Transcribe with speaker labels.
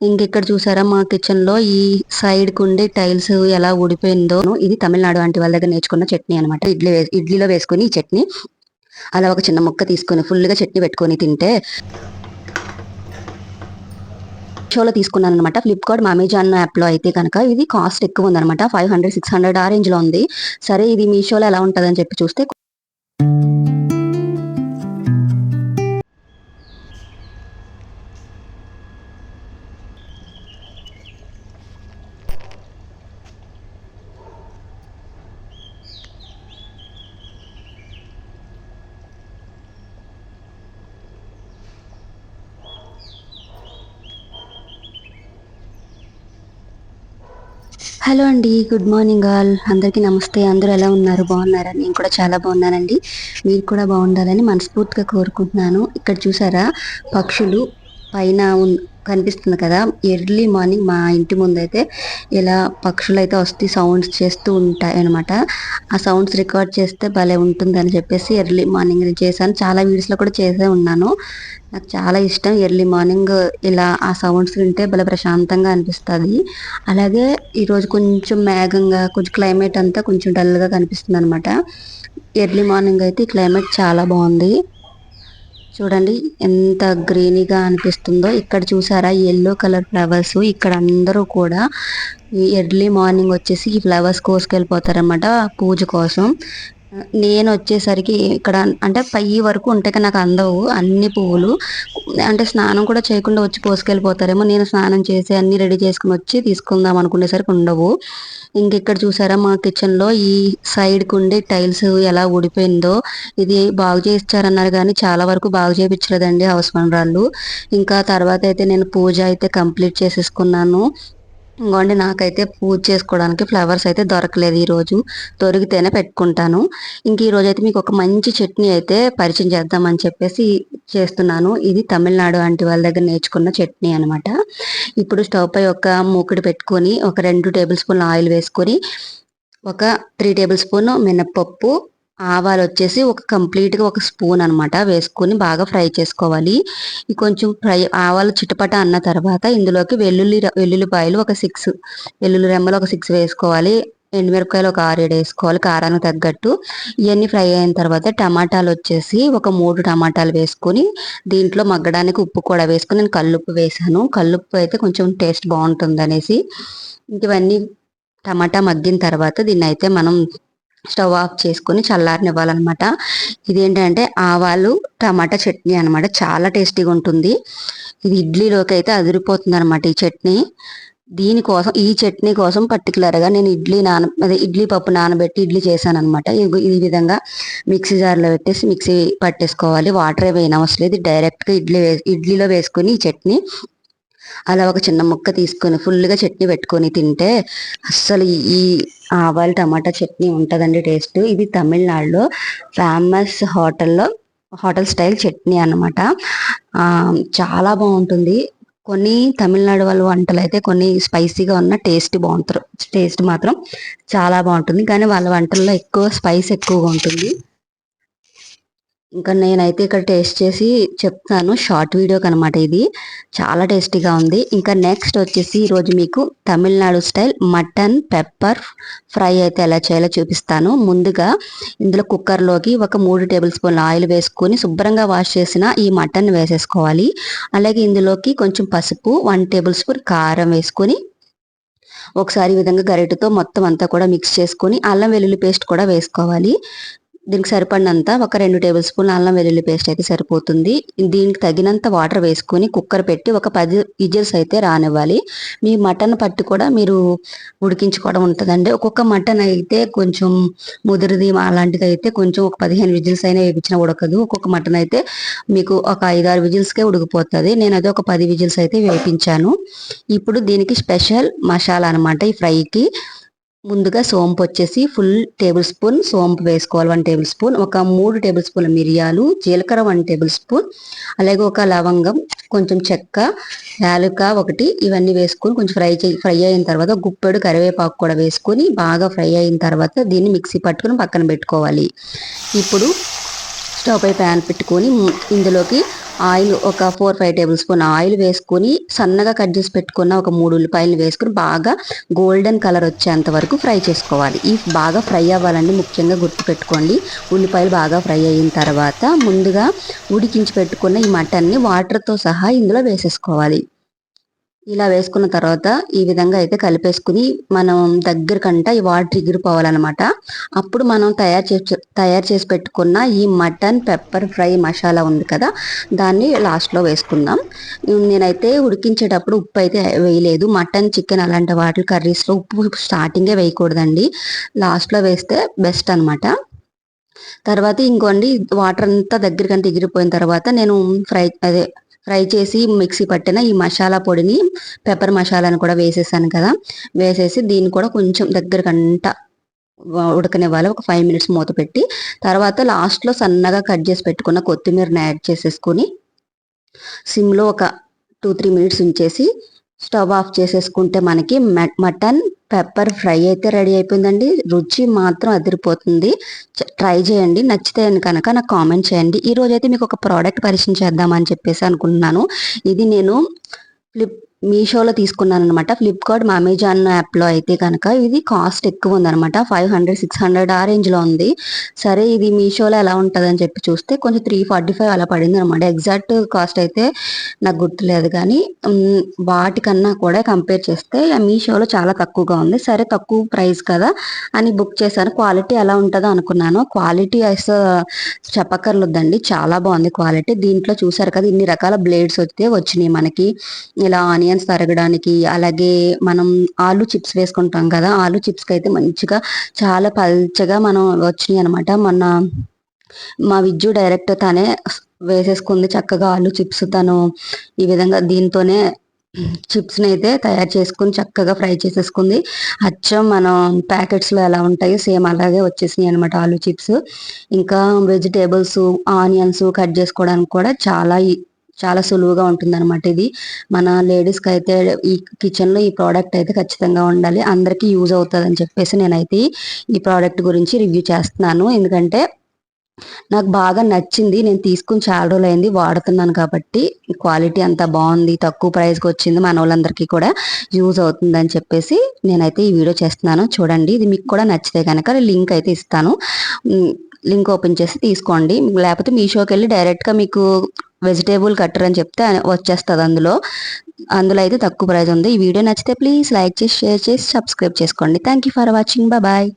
Speaker 1: ఇంకెక్కడ చూసారా మా కిచెన్లో ఈ సైడ్ కుండి టైల్స్ ఎలా ఊడిపోయిందో. ఇది తమిళనాడు ఆంటీ వాళ్ళ దగ్గర నేర్చుకున్న చట్నీ అనమాట ఇడ్లీ వే- ఇడ్లీలో వేసుకుని ఈ చట్నీ అలా ఒక చిన్న ముక్క తీసుకొని ఫుల్గా చట్నీ పెట్టుకొని తింటే షోలో తీసుకున్నాను అనమాట ఫ్లిప్కార్ట్ అమెజాన్ యాప్లో అయితే కనుక ఇది కాస్ట్ ఎక్కువ ఉందనమాట ఫైవ్ హండ్రెడ్ సిక్స్ హండ్రెడ్ ఆ రేంజ్లో ఉంది. సరే ఇది మీషోలో ఎలా ఉంటుందని చెప్పి చూస్తే హలో అండి గుడ్ మార్నింగ్ ఆల్. అందరికీ నమస్తే. అందరూ ఎలా ఉన్నారు? బాగున్నారా? నేను కూడా చాలా బాగున్నానండి. మీరు కూడా బాగుండాలని మనస్ఫూర్తిగా కోరుకుంటున్నాను. ఇక్కడ చూసారా? పక్షులు పైన కనిపిస్తుంది కదా. ఎర్లీ మార్నింగ్ మా ఇంటి ముందైతే ఇలా పక్షులు అయితే వస్తే సౌండ్స్ చేస్తూ ఉంటాయి అనమాట ఆ సౌండ్స్ రికార్డ్ చేస్తే భలే ఉంటుందని చెప్పేసి ఎర్లీ మార్నింగ్ చేశాను. చాలా వీడియోస్లో కూడా చేసే ఉన్నాను. నాకు చాలా ఇష్టం ఎర్లీ మార్నింగ్ ఇలా ఆ సౌండ్స్ వింటే భలే ప్రశాంతంగా అనిపిస్తుంది. అలాగే ఈరోజు కొంచెం మేఘంగా కొంచెం క్లైమేట్ అంతా కొంచెం డల్గా కనిపిస్తుంది అనమాట ఎర్లీ మార్నింగ్ అయితే ఈ క్లైమేట్ చాలా బాగుంది. చూడండి ఎంత గ్రీనీగా అనిపిస్తుందో. ఇక్కడ చూసారా ఎల్లో కలర్ ఫ్లవర్స్ ఇక్కడ అందరూ కూడా ఎర్లీ మార్నింగ్ వచ్చేసి ఈ ఫ్లవర్స్ కోసుకెళ్ళిపోతారనమాట పూజ కోసం. నేను వచ్చేసరికి ఇక్కడ అంటే పై వరకు ఉంటే నాకు అందవు అన్ని పువ్వులు. అంటే స్నానం కూడా చేయకుండా వచ్చి పోసుకెళ్ళిపోతారేమో నేను స్నానం చేసి అన్ని రెడీ చేసుకుని వచ్చి తీసుకుందాం అనుకునేసరికి ఉండవు. ఇంక ఇక్కడ చూసారా మా కిచెన్లో ఈ సైడ్కు ఉండే టైల్స్ ఎలా ఊడిపోయిందో ఇది బాగు చేయించారన్నారు కానీ చాలా వరకు బాగు చేయించలేదండి హౌస్ వనరాళ్ళు ఇంకా తర్వాత అయితే నేను పూజ అయితే కంప్లీట్ చేసేసుకున్నాను. ఇంకోండి నాకైతే పూజ చేసుకోవడానికి ఫ్లవర్స్ అయితే దొరకలేదు ఈ రోజు. దొరికితేనే పెట్టుకుంటాను. ఇంక ఈరోజు అయితే మీకు ఒక మంచి చట్నీ అయితే పరిచయం చేద్దామని చెప్పేసి చేస్తున్నాను. ఇది తమిళనాడు ఆంటీ వాళ్ళ దగ్గర నేర్చుకున్న చట్నీ అనమాట ఇప్పుడు స్టవ్ పై ఒక మూకుడు పెట్టుకొని ఒక రెండు టేబుల్ స్పూన్ ఆయిల్ వేసుకొని ఒక త్రీ టేబుల్ స్పూన్ మినప్పప్పు ఆవాలు వచ్చేసి ఒక కంప్లీట్గా ఒక స్పూన్ అనమాట వేసుకొని బాగా ఫ్రై చేసుకోవాలి. ఈ కొంచెం ఫ్రై ఆవాలు చిటపట అన్న తర్వాత ఇందులోకి వెల్లుల్లి వెల్లుల్లిపాయలు ఒక సిక్స్ వెల్లుల్లి రెమ్మలు ఒక సిక్స్ వేసుకోవాలి. ఎండుమిరపకాయలు ఒక ఆరేడు వేసుకోవాలి కారానికి తగ్గట్టు. ఇవన్నీ ఫ్రై అయిన తర్వాత టమాటాలు వచ్చేసి ఒక మూడు టమాటాలు వేసుకొని దీంట్లో మగ్గడానికి ఉప్పు కూడా వేసుకొని నేను కల్లుప్పు వేసాను. కల్లుప్పు అయితే కొంచెం టేస్ట్ బాగుంటుంది అనేసి ఇంక ఇవన్నీ టమాటా మగ్గిన తర్వాత దీన్ని అయితే మనం స్టవ్ ఆఫ్ చేసుకొని చల్లారనివ్వాలన్నమాట. ఇదేంటంటే ఆవాలు టమాటా చట్నీ అనమాట చాలా టేస్టీగా ఉంటుంది. ఇది ఇడ్లీలోకి అయితే అదిరిపోతుంది అనమాట ఈ చట్నీ. దీనికోసం ఈ చట్నీ కోసం పర్టికులర్గా నేను ఇడ్లీ నాన అదే ఇడ్లీ పప్పు నానబెట్టి ఇడ్లీ చేశాను అనమాట ఈ విధంగా మిక్సీ జార్లో పెట్టేసి మిక్సీ పట్టేసుకోవాలి. వాటర్ వేయని అవసరం లేదు. డైరెక్ట్గా ఇడ్లీ ఇడ్లీలో వేసుకుని ఈ చట్నీ అలా ఒక చిన్న ముక్క తీసుకొని ఫుల్గా చట్నీ పెట్టుకొని తింటే అస్సలు ఈ ఆవాలు టమాటా చట్నీ ఉంటుందండి టేస్ట్. ఇది తమిళనాడులో ఫేమస్ హోటల్లో హోటల్ స్టైల్ చట్నీ అన్నమాట. చాలా బాగుంటుంది. కొన్ని తమిళనాడు వాళ్ళ వంటలు అయితే కొన్ని స్పైసీగా ఉన్న టేస్ట్ బాగుంటారు. టేస్ట్ మాత్రం చాలా బాగుంటుంది. కానీ వాళ్ళ వంటల్లో ఎక్కువ స్పైస్ ఎక్కువగా ఉంటుంది. ఇంకా నేనైతే ఇక్కడ టేస్ట్ చేసి చెప్తాను. షార్ట్ వీడియోకి అనమాట ఇది. చాలా టేస్టీగా ఉంది. ఇంకా నెక్స్ట్ వచ్చేసి ఈరోజు మీకు Tamil Nadu style mutton pepper fry అయితే ఎలా చేయాలో చూపిస్తాను. ముందుగా ఇందులో కుక్కర్లోకి ఒక మూడు టేబుల్ స్పూన్ ఆయిల్ వేసుకొని శుభ్రంగా వాష్ చేసిన ఈ మటన్ వేసేసుకోవాలి. అలాగే ఇందులోకి కొంచెం పసుపు వన్ టేబుల్ స్పూన్ కారం వేసుకొని ఒకసారి ఈ విధంగా గరిటతో మొత్తం అంతా కూడా మిక్స్ చేసుకొని అల్లం వెల్లుల్లి పేస్ట్ కూడా వేసుకోవాలి. దీనికి సరిపడినంత ఒక రెండు టేబుల్ స్పూన్ అల్లం వెల్లుల్లి పేస్ట్ అయితే సరిపోతుంది. దీనికి తగినంత వాటర్ వేసుకొని కుక్కర్ పెట్టి ఒక పది విజిల్స్ అయితే రానివ్వాలి. మీ మటన్ పట్టి కూడా మీరు ఉడికించుకోవడం ఉంటుందండి. ఒక్కొక్క మటన్ అయితే కొంచెం ముదిరిది అలాంటిది అయితే కొంచెం ఒక పదిహేను విజిల్స్ అయినా వేయించినా ఉడకదు. ఒక్కొక్క మటన్ అయితే మీకు ఒక ఐదారు విజిల్స్కే ఉడికిపోతుంది. నేను అది ఒక పది విజిల్స్ అయితే వేపించాను ఇప్పుడు దీనికి స్పెషల్ మసాలా అనమాట ఈ ఫ్రైకి. ముందుగా సోంపు వచ్చేసి ఫుల్ టేబుల్ స్పూన్ సోంపు వేసుకోవాలి వన్ టేబుల్ స్పూన్ ఒక మూడు టేబుల్ స్పూన్ల మిరియాలు జీలకర్ర వన్ టేబుల్ స్పూన్ అలాగే ఒక లవంగం కొంచెం చెక్క యాలుక ఒకటి ఇవన్నీ వేసుకొని కొంచెం ఫ్రై చే ఫ్రై అయిన తర్వాత గుప్పెడు కరివేపాకు కూడా వేసుకొని బాగా ఫ్రై అయిన తర్వాత దీన్ని మిక్సీ పట్టుకొని పక్కన పెట్టుకోవాలి. ఇప్పుడు స్టవ్ పై ప్యాన్ పెట్టుకొని ఇందులోకి ఆయిల్ ఒక four five tablespoon oil వేసుకుని సన్నగా కట్ చేసి పెట్టుకున్న ఒక మూడు ఉల్లిపాయలు వేసుకుని బాగా గోల్డెన్ కలర్ వచ్చేంత వరకు ఫ్రై చేసుకోవాలి. ఈ బాగా ఫ్రై అవ్వాలండి ముఖ్యంగా గుర్తుపెట్టుకోండి ఉల్లిపాయలు బాగా ఫ్రై అయిన తర్వాత ముందుగా ఉడికించి పెట్టుకున్న ఈ మటన్ని వాటర్తో సహా ఇందులో వేసేసుకోవాలి. ఇలా వేసుకున్న తర్వాత ఈ విధంగా అయితే కలిపేసుకుని మనం దగ్గరకంట ఈ వాటర్ ఎగిరిపోవాలన్నమాట అప్పుడు మనం తయారు చేసి తయారు చేసి పెట్టుకున్న ఈ మటన్ పెప్పర్ ఫ్రై మసాలా ఉంది కదా దాన్ని లాస్ట్లో వేసుకుందాం. నేనైతే ఉడికించేటప్పుడు ఉప్పు అయితే వేయలేదు. మటన్ చికెన్ అలాంటి వాటి కర్రీస్లో ఉప్పు స్టార్టింగే వేయకూడదండి. లాస్ట్లో వేస్తే బెస్ట్ అనమాట తర్వాత ఇంకోండి వాటర్ అంతా దగ్గరికంతా ఎగిరిపోయిన తర్వాత నేను ఫ్రై అదే ఫ్రై చేసి మిక్సీ పట్టిన ఈ మసాలా పొడిని పెప్పర్ మసాలాను కూడా వేసేసాను కదా. వేసేసి దీన్ని కూడా కొంచెం దగ్గరకంట ఉడకనివ్వాలి. ఒక ఫైవ్ మినిట్స్ మూత పెట్టి తర్వాత లాస్ట్లో సన్నగా కట్ చేసి పెట్టుకున్న కొత్తిమీరని యాడ్ చేసేసుకుని సిమ్లో ఒక టూ త్రీ మినిట్స్ ఉంచేసి స్టవ్ ఆఫ్ చేసేసుకుంటే మనకి మటన్ పెప్పర్ ఫ్రై అయితే రెడీ అయిపోయిందండి. రుచి మాత్రం అదిరిపోతుంది. ట్రై చేయండి. నచ్చితే కనుక నాకు కామెంట్ చేయండి. ఈ అయితే మీకు ఒక ప్రోడక్ట్ పరిచయం చేద్దామని చెప్పేసి అనుకుంటున్నాను. ఇది నేను ఫ్లిప్ మీషోలో తీసుకున్నాను అనమాట ఫ్లిప్కార్ట్ అమెజాన్ యాప్లో అయితే కనుక ఇది కాస్ట్ ఎక్కువ ఉందనమాట ఫైవ్ హండ్రెడ్ సిక్స్ హండ్రెడ్ ఆ రేంజ్లో ఉంది. సరే ఇది మీషోలో ఎలా ఉంటుందని చెప్పి చూస్తే కొంచెం త్రీ ఫార్టీ ఫైవ్ అలా పడింది అనమాట ఎగ్జాక్ట్ కాస్ట్ అయితే నాకు గుర్తులేదు కానీ వాటికన్నా కూడా కంపేర్ చేస్తే మీషోలో చాలా తక్కువగా ఉంది. సరే తక్కువ ప్రైస్ కదా అని బుక్ చేశాను. క్వాలిటీ ఎలా ఉంటుందో అనుకున్నాను. క్వాలిటీ అయితే చెప్పక్కర్లేదండి చాలా బాగుంది క్వాలిటీ దీంట్లో చూసారు కదా ఇన్ని రకాల బ్లేడ్స్ వస్తే వచ్చినాయి మనకి. ఇలా ఆనియన్ ఆనియన్స్ తరగడానికి అలాగే మనం ఆలు చిప్స్ వేసుకుంటాం కదా ఆలు చిప్స్కి అయితే మంచిగా చాలా పల్చగా మనం వచ్చినాయి అనమాట మన మా విజ్జు డైరెక్ట్ తనే వేసేసుకుంది చక్కగా ఆలు చిప్స్. తను ఈ విధంగా దీంతోనే చిప్స్ని అయితే తయారు చేసుకుని చక్కగా ఫ్రై చేసేసుకుంది. అచ్చం మనం ప్యాకెట్స్లో ఎలా ఉంటాయో సేమ్ అలాగే వచ్చేసినాయి అనమాట ఆలు చిప్స్. ఇంకా వెజిటేబుల్స్ ఆనియన్స్ కట్ చేసుకోవడానికి కూడా చాలా చాలా సులువుగా ఉంటుందన్నమాట ఇది. మన లేడీస్కి అయితే ఈ కిచెన్లో ఈ ప్రోడక్ట్ అయితే ఖచ్చితంగా ఉండాలి. అందరికీ యూజ్ అవుతుంది అని చెప్పేసి నేనైతే ఈ ప్రోడక్ట్ గురించి రివ్యూ చేస్తున్నాను. ఎందుకంటే నాకు బాగా నచ్చింది. నేను తీసుకుని చాలా రోజులు అయింది వాడుతున్నాను కాబట్టి క్వాలిటీ అంతా బాగుంది. తక్కువ ప్రైస్కి వచ్చింది. మన వాళ్ళందరికీ కూడా యూజ్ అవుతుంది అని చెప్పేసి నేనైతే ఈ వీడియో చేస్తున్నాను. చూడండి. ఇది మీకు కూడా నచ్చితే కనుక లింక్ అయితే ఇస్తాను. లింక్ ఓపెన్ చేసి తీసుకోండి. లేకపోతే మీషోకి వెళ్ళి డైరెక్ట్గా మీకు వెజిటేబుల్ కట్టర్ అని చెప్తే వచ్చేస్తుంది అందులో. అందులో అయితే తక్కువ ప్రైస్ ఉంది. ఈ వీడియో నచ్చితే ప్లీజ్ లైక్ చేసి షేర్ చేసి సబ్స్క్రైబ్ చేసుకోండి. Thank you for watching. Bye.